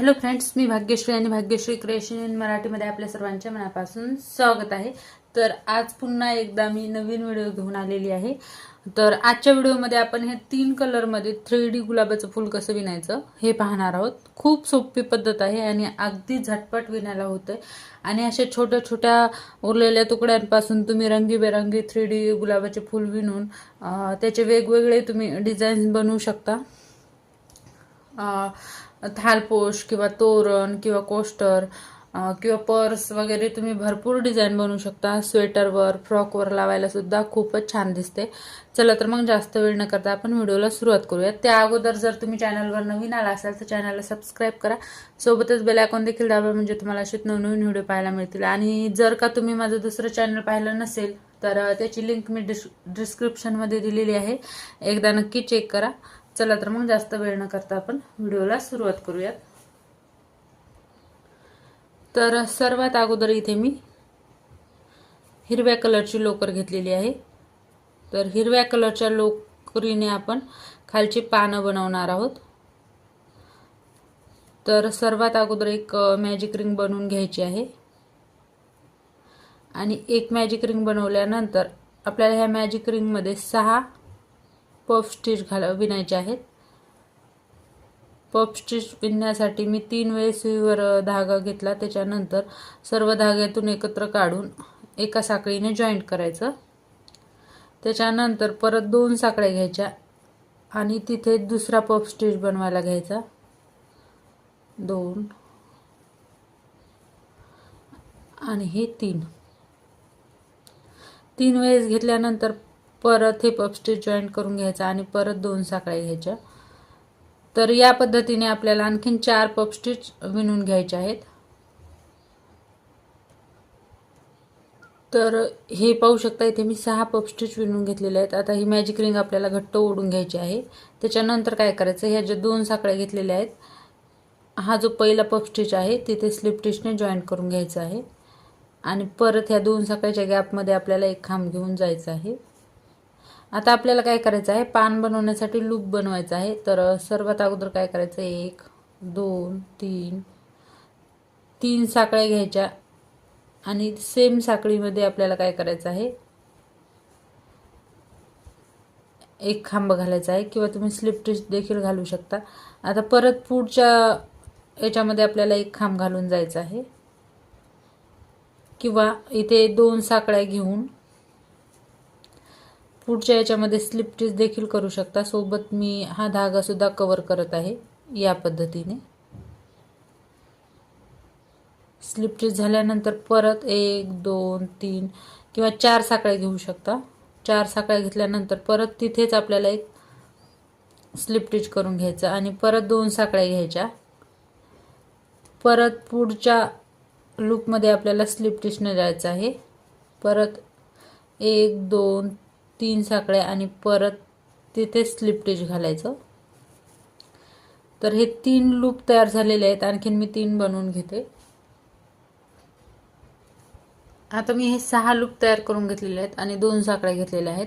Hello friends मी भाग्यश्री आणि Bhagyashree creation in मराठीमध्ये आपल्या सर्वांच्या मनापासून स्वागत आहे. तर आज पुन्हा एकदा मी नवीन व्हिडिओ घेऊन आलेली आहे. तर आजच्या व्हिडिओमध्ये आपण हे तीन कलरमध्ये थ्री डी गुलाबाचं फुल कसं विणायचं हे पाहणार आहोत. खूप सोपी पद्धत आहे आणि अगदी झटपट विणायला होतं आणि अशा छोट्या छोट्या उरलेल्या तुकड्यांपासून तुम्ही रंगीबेरंगी थ्री डी गुलाबाचे फुल विणून त्याचे वेगवेगळे तुम्ही डिझाईन्स बनवू शकता. थालपोश किंवा तोरण किंवा कोस्टर किंवा पर्स वगैरे तुम्ही भरपूर डिझाईन बनवू शकता. स्वेटरवर फ्रॉकवर लावायला सुद्धा खूपच छान दिसते. चला तर मग जास्त वेळ न करता आपण व्हिडिओला सुरुवात करूया. त्या अगोदर जर तुम्ही चॅनलवर नवीन आला असाल तर चॅनलला सबस्क्राईब करा. सोबतच बेल आयकॉन देखील दाबा म्हणजे तुम्हाला असे नवनवीन व्हिडिओ पाहायला मिळतील. आणि जर का तुम्ही माझं दुसरं चॅनल पाहिलं नसेल तर त्याची लिंक मी डिस् डिस्क्रिप्शनमध्ये दिलेली आहे. एकदा नक्की चेक करा. चला तर मग जास्त वेळ न करता आपण व्हिडिओला सुरुवात करूयात. तर सर्वात अगोदर इथे मी हिरव्या कलरची लोकर घेतलेली आहे. तर हिरव्या कलरच्या लोकरीने आपण खालची पानं बनवणार आहोत. तर सर्वात अगोदर एक मॅजिक रिंग बनवून घ्यायची आहे. आणि एक मॅजिक रिंग बनवल्यानंतर आपल्याला ह्या मॅजिक रिंगमध्ये सहा पफ स्टिच घाला विणायचे आहेत. पफ स्टिच विणण्यासाठी मी तीन वेळेस सुईवर धागा घेतला. त्याच्यानंतर सर्व धाग्यातून एकत्र काढून एका साखळीने जॉईंट करायचं. त्याच्यानंतर परत दोन साखळ्या घ्यायच्या आणि तिथे दुसरा पफ स्टिच बनवायला घ्यायचा. दोन आणि हे तीन. तीन वेळेस घेतल्यानंतर परत हे अपस्टिच जॉईंट करून घ्यायचा आणि परत दोन साखळ्या घ्यायच्या. तर या पद्धतीने आपल्याला आणखीन चार पपस्टिच विणून घ्यायचे आहेत. तर हे पाहू शकता इथे मी सहा पपस्टिच विणून घेतलेले आहेत. आता ही मॅजिक रिंग आपल्याला घट्ट ओढून घ्यायची आहे. त्याच्यानंतर काय करायचं ह्या ज्या दोन साखळ्या घेतलेल्या आहेत हा जो पहिला पपस्टिच आहे तिथे स्लिप स्टिचने जॉईंट करून घ्यायचा आहे. आणि परत ह्या दोन साखळ्याच्या गॅपमध्ये आपल्याला एक खांब घेऊन जायचं आहे. आता आपल्याला काय करायचं आहे? पान बनवण्यासाठी लूप बनवायचं आहे. तर सर्वात अगोदर काय करायचं? आहे एक दोन तीन तीन साखळ्या घ्यायच्या आणि सेम साखळीमध्ये आपल्याला काय करायचं आहे? एक खांब घालायचा आहे किंवा तुम्ही स्लिप टिच देखील घालू शकता. आता परत पुढच्या याच्यामध्ये आपल्याला एक खांब घालून जायचं आहे. किंवा इथे दोन साखळ्या घेऊन पुढच्या याच्यामध्ये स्लिप टिच देखील करू शकता. सोबत मी हा धागासुद्धा कवर करत आहे या पद्धतीने. स्लिप टिच झाल्यानंतर परत एक दोन तीन किंवा चार साखळ्या घेऊ शकता. चार साखळ्या घेतल्यानंतर परत तिथेच आपल्याला एक स्लिप टिच करून घ्यायचं आणि परत दोन साखळ्या घ्यायच्या. परत पुढच्या लूपमध्ये आपल्याला स्लिप टिचने जायचं आहे. परत एक दोन तीन साखळ्या आणि परत तिथे स्लिप घालायचं. तर हे तीन लूप तयार झालेले आहेत. आणखीन मी तीन बनवून घेते. आता मी हे सहा लूप तयार करून घेतलेले आहेत आणि दोन साखळ्या घेतलेल्या आहेत.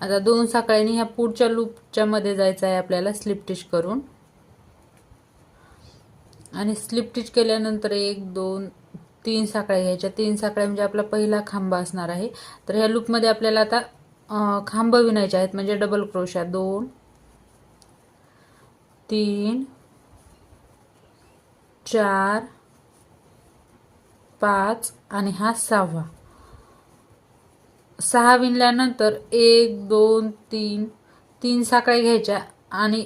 आता दोन साखळ्यांनी ह्या पुढच्या लूपच्या मध्ये जायचं आहे आपल्याला स्लिप टिच करून. आणि स्लिप टिच केल्यानंतर एक दोन तीन साखळ्या घ्यायच्या. तीन साखळ्या म्हणजे आपला पहिला खांबा असणार आहे. तर ह्या लूपमध्ये आपल्याला आता खांब विणायचे आहेत म्हणजे डबल क्रोशा दोन तीन चार पाच आणि हा सहावा. सहा विणल्यानंतर एक दोन तीन तीन साखळ्या घ्यायच्या आणि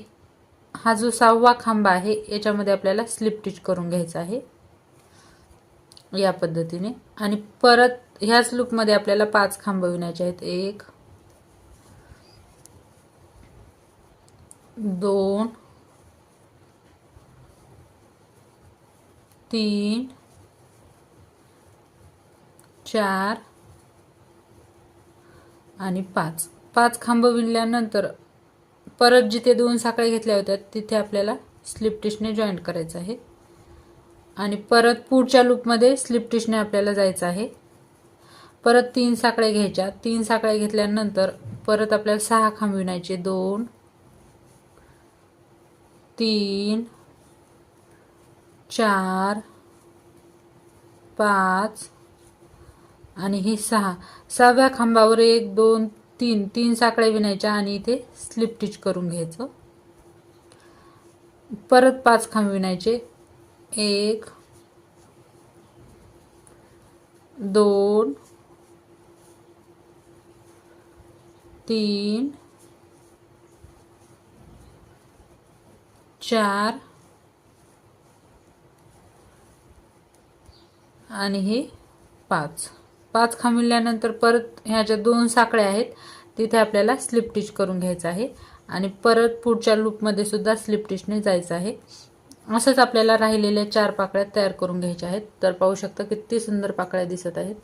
हा जो सहावा खांबा आहे याच्यामध्ये आपल्याला स्लिप टिच करून घ्यायचा आहे. या पद्धतीने. आणि परत ह्याच लूपमध्ये आपल्याला पाच खांब विणायचे आहेत. एक दोन तीन चार आणि पाच. पाच खांब विणल्यानंतर परत जिथे दोन साखळ्या घेतल्या होत्या तिथे आपल्याला स्लिप टिशने जॉईंट करायचं आहे. आणि परत पुढच्या लूपमध्ये स्लिप टिशने आपल्याला जायचं आहे. परत तीन साखळ्या घ्यायच्या. तीन साखळ्या घेतल्यानंतर परत आपल्याला सहा खांब विणायचे. दोन तीन चार पाच आणि ही सहा. सहाव्या खांबावर एक दोन तीन. तीन साकळ्या विणायच्या आणि इथे स्लिप स्टिच करून घ्यायचं. परत पाच खांब विणायचे. एक दोन तीन चार. आणि हे पाच. पाच खांबिल्यानंतर परत ह्या ज्या दोन साकळ्या आहेत तिथे आपल्याला स्लिप टिच करून घ्यायचं आहे. आणि परत पुढच्या लूपमध्ये सुद्धा स्लिप टिचने जायचं आहे. असंच आपल्याला राहिलेल्या चार पाकळ्या तयार करून घ्यायच्या आहेत. तर पाहू शकता किती सुंदर पाकळ्या दिसत आहेत.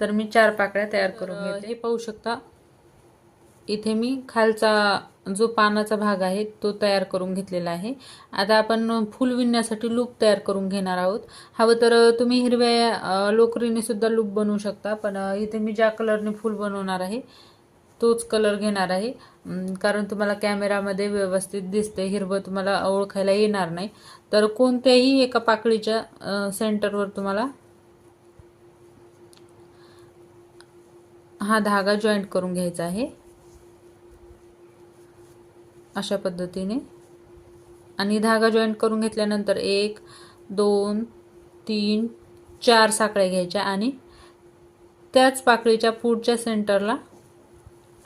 तर मी चार पाकळ्या तयार करून घेते. हे पाहू शकता इथे मी खालचा जो पानाचा भाग आहे तो तयार करून घेतलेला आहे. आता आपण फूल विणण्यासाठी लूप तयार करून घेणार आहोत. हवं तर तुम्ही हिरव्या लोकरीने सुद्धा लूप बनवू शकता पण इथे मी ज्या कलरने फूल बनवणार आहे तोच कलर घेणार आहे. कारण तुम्हाला कॅमेरामध्ये व्यवस्थित दिसते हिरवं तुम्हाला ओळखायला येणार नाही. तर कोणत्याही एका पाकळीच्या सेंटरवर तुम्हाला हा धागा जॉईंट करून घ्यायचा आहे. अशा पद्धतीने. आणि धागा जॉईंट करून घेतल्यानंतर एक दोन तीन चार साखळ्या घ्यायच्या आणि त्याच पाकळीच्या पुढच्या सेंटरला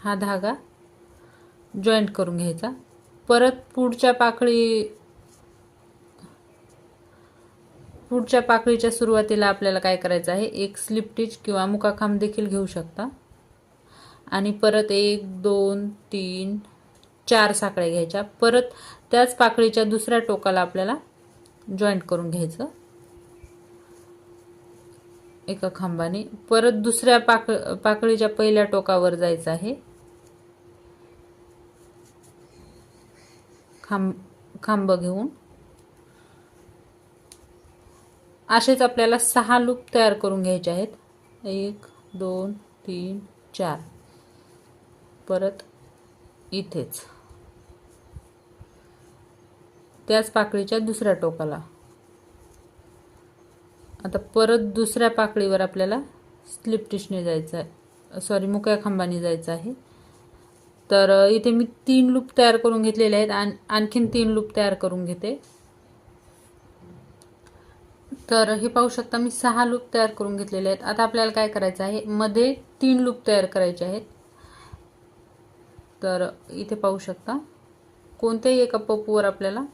हा धागा जॉईंट करून घ्यायचा. परत पुढच्या पाकळी पुढच्या पाकळीच्या सुरुवातीला आपल्याला काय करायचं आहे? एक स्लिप टिच किंवा मुकाखांब देखील घेऊ शकता. आणि परत एक दोन तीन चार साखळ्या घ्यायच्या. परत त्याच पाकळीच्या दुसऱ्या टोकाला आपल्याला जॉईंट करून घ्यायचं. एका खांबाने. परत दुसऱ्या पाक पाकळीच्या पहिल्या टोकावर जायचं आहे. खांब खांब घेऊन. असेच आपल्याला सहा लूप तयार करून घ्यायचे आहेत. एक दोन तीन चार. परत इथेच. त्याच पाकळीच्या दुसऱ्या टोकाला. आता परत दुसऱ्या पाकळीवर आपल्याला स्लिप टिशने जायचं आहे सॉरी मुक्या खांबाने जायचं आहे. तर इथे मी तीन लूप तयार करून घेतलेले आहेत. आणि आणखीन तीन लूप तयार करून घेते. तर हे पाहू शकता मी सहा लूप तयार करून घेतलेले आहेत. आता आपल्याला काय करायचं आहे? मध्ये तीन लूप तयार करायचे आहेत. तर इथे पाहू शकता. कोणत्याही एका पपूवर आपल्याला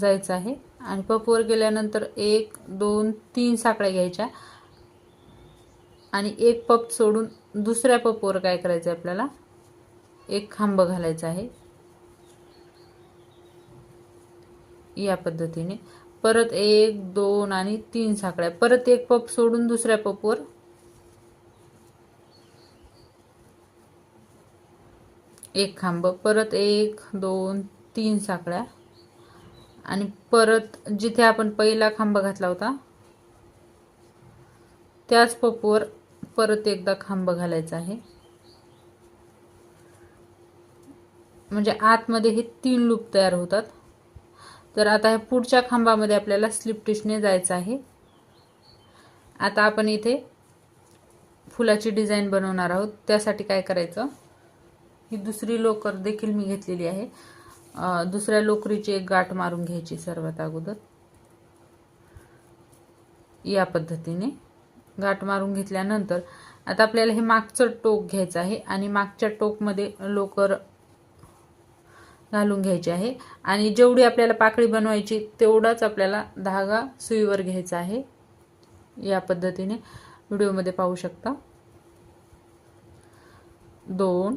जायचं आहे. आणि पपवर गेल्यानंतर एक दोन तीन साकळ्या घ्यायच्या. आणि एक पप सोडून दुसऱ्या पपवर काय करायचं आहे आपल्याला? एक खांब घालायचा आहे. या पद्धतीने. परत एक दोन आणि तीन साकळ्या परत एक पप सोडून दुसऱ्या पपवर. एक खांब. परत एक दोन तीन साकळ्या आणि परत जिथे आपण पहिला खांब घातला होता त्याच पपवर परत एकदा खांब घालायचा आहे. म्हणजे आतमध्ये हे तीन लूप तयार होतात. तर आता ह्या पुढच्या खांबामध्ये आपल्याला स्लिप टिशने जायचं आहे. आता आपण इथे फुलाची डिझाईन बनवणार आहोत. त्यासाठी काय करायचं? ही दुसरी लोकर देखील मी घेतलेली आहे. दुसऱ्या लोकरीची एक गाठ मारून घ्यायची सर्वात अगोदर. या पद्धतीने गाठ मारून घेतल्यानंतर आता आपल्याला हे मागचं टोक घ्यायचं आहे आणि मागच्या टोकमध्ये लोकर घालून घ्यायची आहे. आणि जेवढी आपल्याला पाकळी बनवायची तेवढाच आपल्याला धागा सुईवर घ्यायचा आहे. या पद्धतीने व्हिडिओमध्ये पाहू शकता. दोन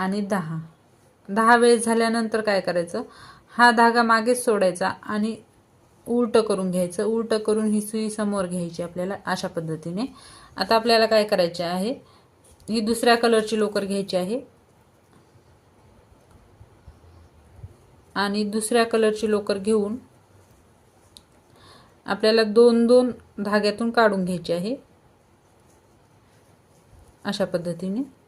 आणि दहा. दहा वेळेस झाल्यानंतर काय करायचं? हा धागा मागेच सोडायचा आणि उलट करून घ्यायचं. उलट करून ही सुई समोर घ्यायची आपल्याला अशा पद्धतीने. आता आपल्याला काय करायचे आहे? ही दुसऱ्या कलरची लोकर घ्यायची आहे. आणि दुसऱ्या कलरची लोकर घेऊन आपल्याला दोन दोन धाग्यातून काढून घ्यायची आहे. अशा पद्धतीने.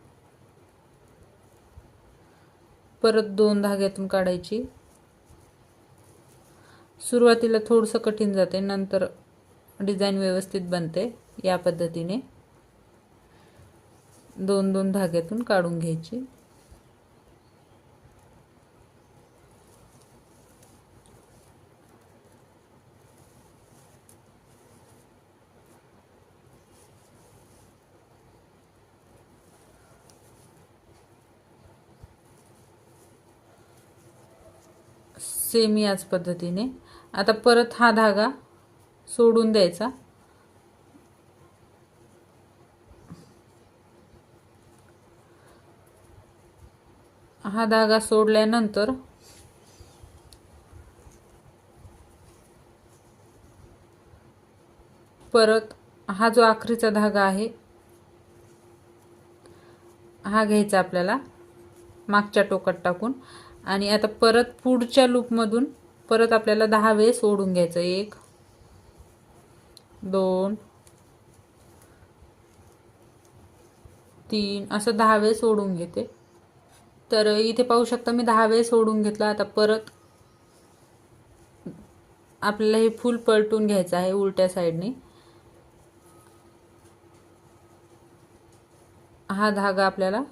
परत दोन धाग्यातून काढायची. सुरुवातीला थोडंसं कठीण जाते नंतर डिझाईन व्यवस्थित बनते या पद्धतीने. दोन दोन धाग्यातून काढून घ्यायची. सेम याच पद्धतीने. आता परत हा धागा सोडून द्यायचा. हा धागा सोडल्यानंतर परत हा जो आखरीचा धागा आहे हा घ्यायचा आपल्याला मागच्या टोकात टाकून. आणि आता परत पुढच्या लूपमधून परत आपल्याला दहा वेळेस ओढून घ्यायचं. एक दोन तीन असं दहा वेळेस ओढून घेते. तर इथे पाहू शकता मी दहा वेळेस ओढून घेतला. आता परत आपल्याला हे फुल पलटून घ्यायचं आहे उलट्या साईडने हा धागा आपल्याला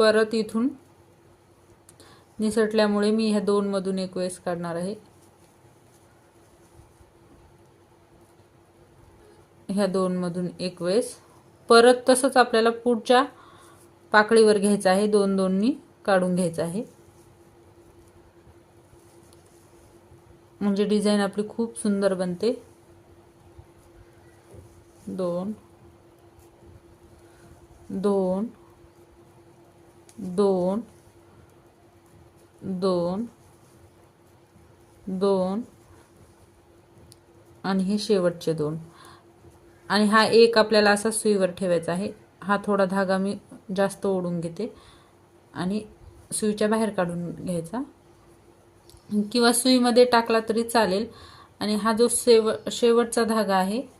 परत इथून निसटल्यामुळे मी ह्या दोनमधून एक वेळेस काढणार आहे. ह्या दोनमधून एक वेळेस. परत तसंच आपल्याला पुढच्या पाकळीवर घ्यायचं आहे. दोन दोननी काढून घ्यायचं आहे. म्हणजे डिझाईन आपली खूप सुंदर बनते. दोन. दोन. दोन दोन दोन आणि हे शेवटचे दोन. आणि हा एक आपल्याला असा सुईवर ठेवायचा आहे. हा थोडा धागा मी जास्त ओढून घेते. आणि सुईच्या बाहेर काढून घ्यायचा. किंवा सुईमध्ये टाकला तरी चालेल. आणि हा जो शेव शेवटचा धागा आहे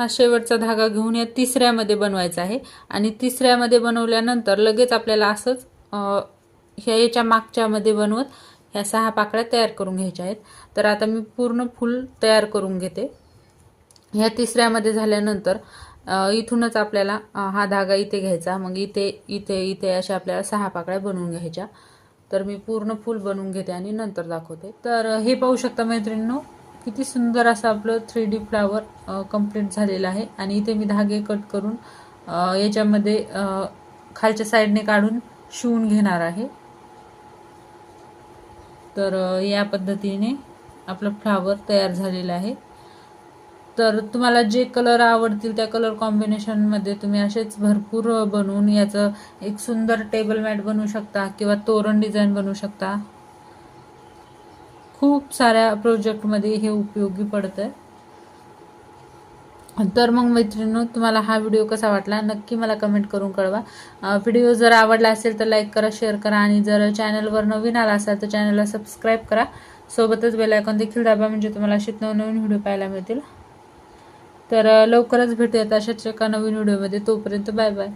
हा शेवटचा धागा घेऊन या तिसऱ्यामध्ये बनवायचा आहे. आणि तिसऱ्यामध्ये बनवल्यानंतर लगेच आपल्याला असंच ह्या याच्या मागच्यामध्ये बनवत ह्या सहा पाकळ्या तयार करून घ्यायच्या आहेत. तर आता मी पूर्ण फुल तयार करून घेते. ह्या तिसऱ्यामध्ये झाल्यानंतर इथूनच आपल्याला हा धागा इथे घ्यायचा. मग इथे इथे इथे अशा आपल्याला सहा पाकळ्या बनवून घ्यायच्या. तर मी पूर्ण फुल बनवून घेते आणि नंतर दाखवते. तर हे पाहू शकता मैत्रिणींनो किती सुंदर असं आपलं थ्री डी फ्लावर कंप्लीट झालेलं आहे. आणि इथे मी धागे कट करून याच्यामध्ये खालच्या साईडने काढून शिवून घेणार आहे. तर या पद्धतीने आपलं फ्लावर तयार झालेलं आहे. तर तुम्हाला जे कलर आवडतील त्या कलर कॉम्बिनेशनमध्ये तुम्ही असेच भरपूर बनवून याचं एक सुंदर टेबल मॅट बनवू शकता किंवा तोरण डिझाईन बनवू शकता. खूप साऱ्या प्रोजेक्टमध्ये हे उपयोगी पडतं आहे तर मग मैत्रिणी तुम्हाला हा व्हिडिओ कसा वाटला? नक्की मला कमेंट करून कळवा. व्हिडिओ जर आवडला असेल तर लाईक करा शेअर करा आणि जर चॅनलवर नवीन आला असाल तर चॅनलला सबस्क्राईब करा. सोबतच बेलायकॉन देखील दाबा म्हणजे तुम्हाला अशीच नवनवीन व्हिडिओ पाहायला मिळतील. तर लवकरच भेटूयात अशाच एका नवीन व्हिडिओमध्ये तोपर्यंत बाय बाय